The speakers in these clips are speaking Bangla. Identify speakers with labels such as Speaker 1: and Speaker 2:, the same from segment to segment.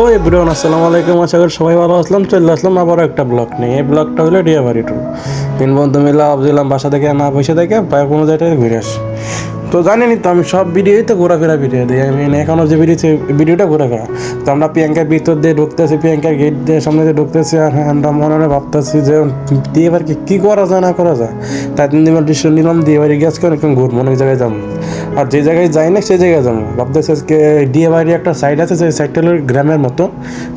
Speaker 1: হ্যালো এভরিওয়ান, আসসালামু আলাইকুম। আশা করি সবাই ভালো আসলাম চলে আসলাম আবার একটা ব্লগ নিয়ে। এই ব্লগটা হলো ডিয়াবাড়ি টু তিন বন্ধু মিলে ভাবছিলাম বাসা থেকে, না পয়সা থেকে, প্রায় কোনো জায়গায় ঘুরে আসি তো জানেনি তো, আমি সব ভিডিওই তো ঘোরাফেরা ভিডিও দিই। আমি এখনও যে ভিডিও ভিডিওটা ঘোরাফেরা। তো আমরা প্রিয়াঙ্কার ভিতর দিয়ে ঢুকতেছি, প্রিয়াঙ্কার গেট দিয়ে সামনে দিয়ে ঢুকতেছি, আর আমরা মনে মনে ভাবতেছি যে দিয়ে এবার কি করা যায়, না করা যায়। তাই দিন ডিসিশন নিলাম দিয়ে এবারে গ্যাস করে একদম ঘুরবো, অনেক জায়গায় যাব। আর যে জায়গায় যাই না, সেই জায়গায় যাব। ভাবতেছি আজকে ডিএ বাড়ির একটা সাইড আছে, সেই সাইডটা হলো গ্রামের মতো।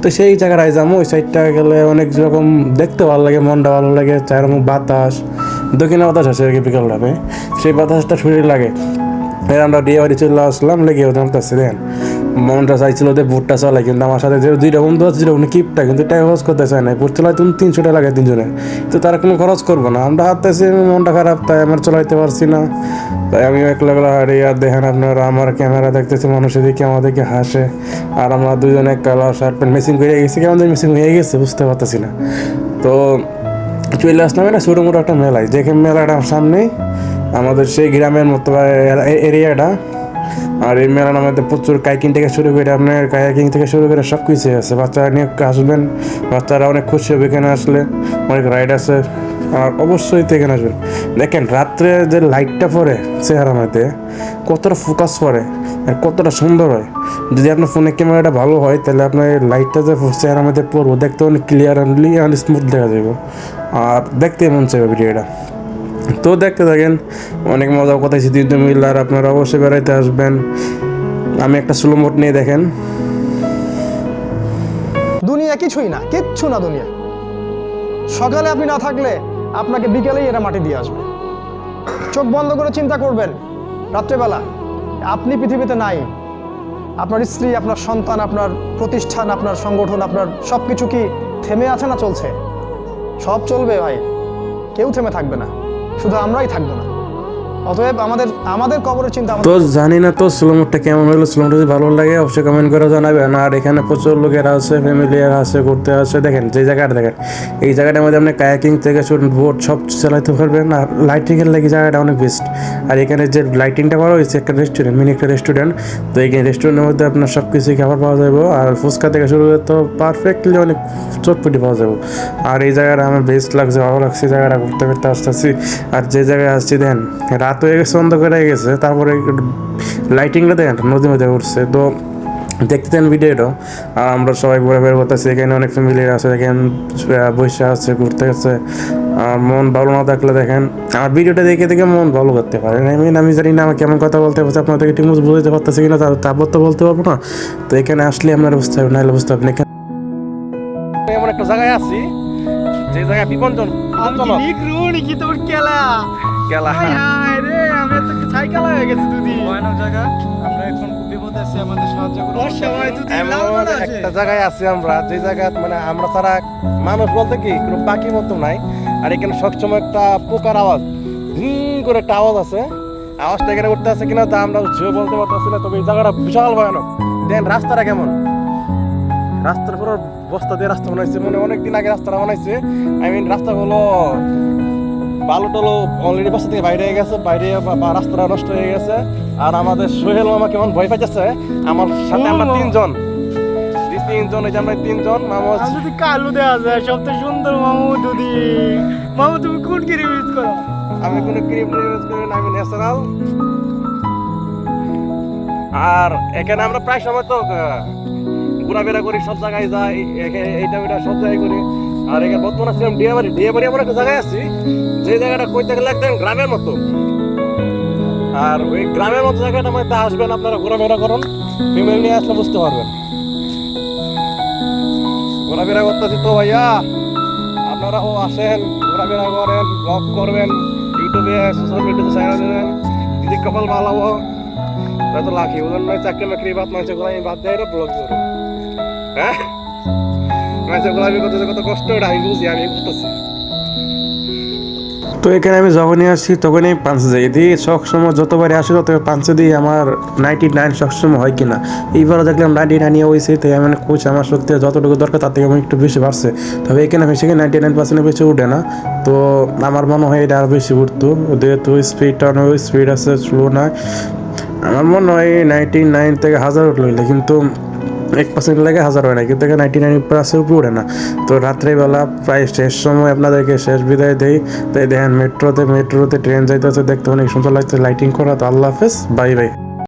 Speaker 1: তো সেই জায়গায় যাব। ওই সাইডটা গেলে অনেক রকম দেখতে ভালো লাগে, মনটা ভালো লাগে। চাররকম বাতাস, দক্ষিণে বাতাস আছে আর কি বিকাল টাইমে। সেই বাতাসটা শরীরে লাগে। আমরা ডিএ বাড়ি চলে আসলাম, লেগে ওদের দেন। মনটা চাইছিল যে বুটটা চালাই, কিন্তু আমার সাথে যে দুইটা বন্ধু আছে উনি কিপটা কিন্তু টাকা খরচ করতে চায় না বুট চালাই তুমি তিনশো টাকা লাগে তিনজনে। তো তারা কোনো খরচ করব না। আমরা হাঁটতেছি মনটা খারাপ, তাই আমার চলাইতে পারছি না। তাই আমি একলা একলা হাঁড়ি আর দেখেন আপনারা, আমার ক্যামেরা দেখতেছি মানুষের দিকে আমাদেরকে হাসে। আর আমরা দুজনে কালার শার্ট প্যান্ট মেসিং করে গেছি, কেমন মেসিং হয়ে গেছে, বুঝতে পারতেছি না। তো চলে আসলাম না ছোটো মোটো একটা মেলায়। দেখে মেলাটার সামনেই আমাদের সেই গ্রামের মতো এরিয়াটা। আর এই মেলার মধ্যে প্রচুর কাইকিং থেকে শুরু করে আপনার কায়াকিং থেকে শুরু করে সব কিছু আছে। বাচ্চারা নিয়ে আসবেন, বাচ্চারা অনেক খুশি হবে এখানে আসলে। অনেক রাইড আছে, আর অবশ্যই তো এখানে আসবেন। দেখেন, রাত্রে যে লাইটটা পড়ে চেহারার মধ্যে, কতটা ফোকাস পড়ে আর কতটা সুন্দর হয়। যদি আপনার ফোনের ক্যামেরাটা ভালো হয়, তাহলে আপনার লাইটটা যে চেহারার মধ্যে পড়ব, দেখতে অনেক ক্লিয়ারলি আর স্মুথ দেখা যাবে। আর দেখতে মন চাইবে ভিডিওটা তো দেখতে থাকেন, অনেক মজা কথা স্মৃতি মিল, আর আপনারা অবশ্যই বেড়াইতে আসবেন। আমি একটা স্লো মোড নিয়ে দেখেন।
Speaker 2: দুনিয়া কিছুই না, কিচ্ছু না দুনিয়া। সকালে আপনি না থাকলে আপনাকে বিকেলেই এরা মাটি দিয়ে আসবে। চোখ বন্ধ করে চিন্তা করবেন, রাত্রেবেলা। আপনি পৃথিবীতে নাই। আপনার স্ত্রী, আপনার সন্তান, আপনার প্রতিষ্ঠান, আপনার সংগঠন, আপনার সব কিছু কি থেমে আছে না চলছে? সব চলবে ভাই, কেউ থেমে থাকবে না। শুধু আমরাই থাকব না। অতএব আমাদের আমাদের কবরের চিন্তা
Speaker 1: তো জানি না তো স্লো কেমন হলো স্লো যদি ভালো লাগে অবশ্যই কমেন্ট করে জানাবেন। আর এখানে প্রচুর লোকেরা আছে ফ্যামিলিয়ার আছে, ঘুরতে আছে দেখেন, যে জায়গাটা দেখেন, এই জায়গাটার মধ্যে আপনি কায়াকিং থেকে বোট সব চালাতে পারবেন। আর লাইটিংয়ের লাগে জায়গাটা অনেক বেস্ট আর এখানে যে লাইটিংটা করা হয়েছে, একটা রেস্টুরেন্ট মিনি একটা রেস্টুরেন্ট তো এই রেস্টুরেন্টের মধ্যে আপনার সব কিছুই খাবার পাওয়া যাবে। আর ফুচকা থেকে শুরু করে তো পারফেক্টলি অনেক চটপটি পাওয়া যাবে। আর এই জায়গাটা আমার বেস্ট লাগছে, ভালো লাগছে জায়গাটা ঘুরতে ফিরতে আসতেছি। আর যে জায়গায় আসছি, দেন, রাত হয়ে গেছে অন্ধকার হয়ে গেছে। তারপরে লাইটিংটা দেখেন নদী মধ্যে উঠছে তো দেখতে দেন ভিডিওটা আর আমরা সবাই ঘুরে বের করতেছি। এখানে অনেক ফ্যামিলি আছে দেখেন বৈশা আছে ঘুরতে গেছে। আর মন ভালো না থাকলে দেখেন আর ভিডিওটা দেখে দেখে মন ভালো করতে পারে। আই মিন আমি জানি না আমি কেমন কথা বলতে পারছি আপনাদেরকে ঠিক মতো বুঝতে পারতেছি কিনা তারপর তো বলতে পারব না। তো এখানে আসলে আপনার বুঝতে হবে নাহলে বুঝতে হবে এখানে এমন একটা জায়গায় আছি যে জায়গায় বিপঞ্জন
Speaker 2: নিকরুনি কি সাইকেল হয়ে গেছি দুদি
Speaker 3: ভয়ানক জায়গা। আমরা এখন খুব বিপদে আছি আমাদের সাহায্য করুন।
Speaker 2: অসময় দুদি
Speaker 1: এমন একটা জায়গায় আছি আমরা যে জায়গায় মানে আমরা ছাড়া মানুষ বলতে কি কোনো পাখি মতো নাই। আর এখানে সবসময় একটা পোকার আওয়াজ ঝিং করে একটা আওয়াজ আছে। আওয়াজটা এখানে উঠতে আছে কিনা তা আমরা সেও বলতে পারতেছি না তবে এই জায়গাটা বিশাল ভয়ানক। দেন রাস্তাটা কেমন? রাস্তার পুরো বস্তা দিয়ে রাস্তা বানাইছে মানে অনেকদিন আগে রাস্তাটা বানাইছে। আই মিন রাস্তাগুলো বালু টালু অলরেডি বাসা থেকে বাইরে হয়ে গেছে বাইরে রাস্তাটা নষ্ট হয়ে গেছে। আর আমাদের সোহেল মামা কেমন ভয় পাইতেছে? আমার সাথে আমরা তিনজন। তিনজন এই যে আমরা তিনজন মামা
Speaker 2: যদি কালু দেওয়া যায় সবচেয়ে সুন্দর মামু দুদি মামু তুমি কোন কিরি ইউজ করো?
Speaker 1: আমি কোনো ক্রিম ইউজ করি না আমি ন্যাচারাল। আর এখানে আমরা প্রায় সময় তো ঘোরাফেরা করি সব জায়গায় যাই এইটা ওইটা সব জায়গায় করি। আর এখানে বর্তমানে ছিলাম ডিয়াবাড়ি ডিয়াবাড়ি এমন একটা জায়গায় আছি, যে জায়গাটা কইতে গেলে একদম গ্রামের মতো। আর ওই গ্রামের মতো জায়গাটা মধ্যে আসবেন, আপনারা ঘোরাফেরা করুন ফ্যামিলি নিয়ে আসলে বুঝতে পারবেন। ঘোরাফেরা করতেছি তো ভাইয়া। আপনারাও আসেন, ঘোরাফেরা করেন ব্লগ করবেন ইউটিউবে সোশ্যাল মিডিয়াতে চ্যানেল দেবেন যদি কপাল ভালো হব। তাহলে তো লাখি ওজন নয় চাকরি মাকরি বাদ মানুষের গোলামি বাদ দেয় ব্লগ করো হ্যাঁ? আমি আমি তো এখানে আমি যখনই আসি তখনই পাঞ্চে যাই। দিই সবসময় যতবারই আসি তত পাঞ্চে দিই, আমার নাইনটি নাইন সবসময় হয় কিনা। এইবারও দেখলাম নাইনটি নাইন হয়েছে তাই আমি কোচ আমার শক্তি যতটুকু দরকার, তার থেকে আমার একটু বেশি বাড়ছে। তবে এখানে বেশি নাইনটি নাইন পার্সেন্টের বেশি উঠে না। তো আমার মনে হয় এটা আরও বেশি উঠতো, যেহেতু স্পিডটা অনেক স্পিড আছে স্লো না আমার মনে হয় নাইনটি নাইন থেকে হাজার উঠল, কিন্তু এক পার্সেন্ট লাগে হাজার হয় না, কিন্তু এখানে নাইনটি নাইন প্লাসের উপরে ওঠে না। তো রাত্রেবেলা প্রায় শেষ সময় আপনাদেরকে শেষ বিদায় দেই। তাই দেখেন, মেট্রোতে মেট্রোতে ট্রেন যাইতেছে, দেখতে অনেক সুন্দর লাগছে লাইটিং করা, তো আল্লাহ হাফেজ বাই বাই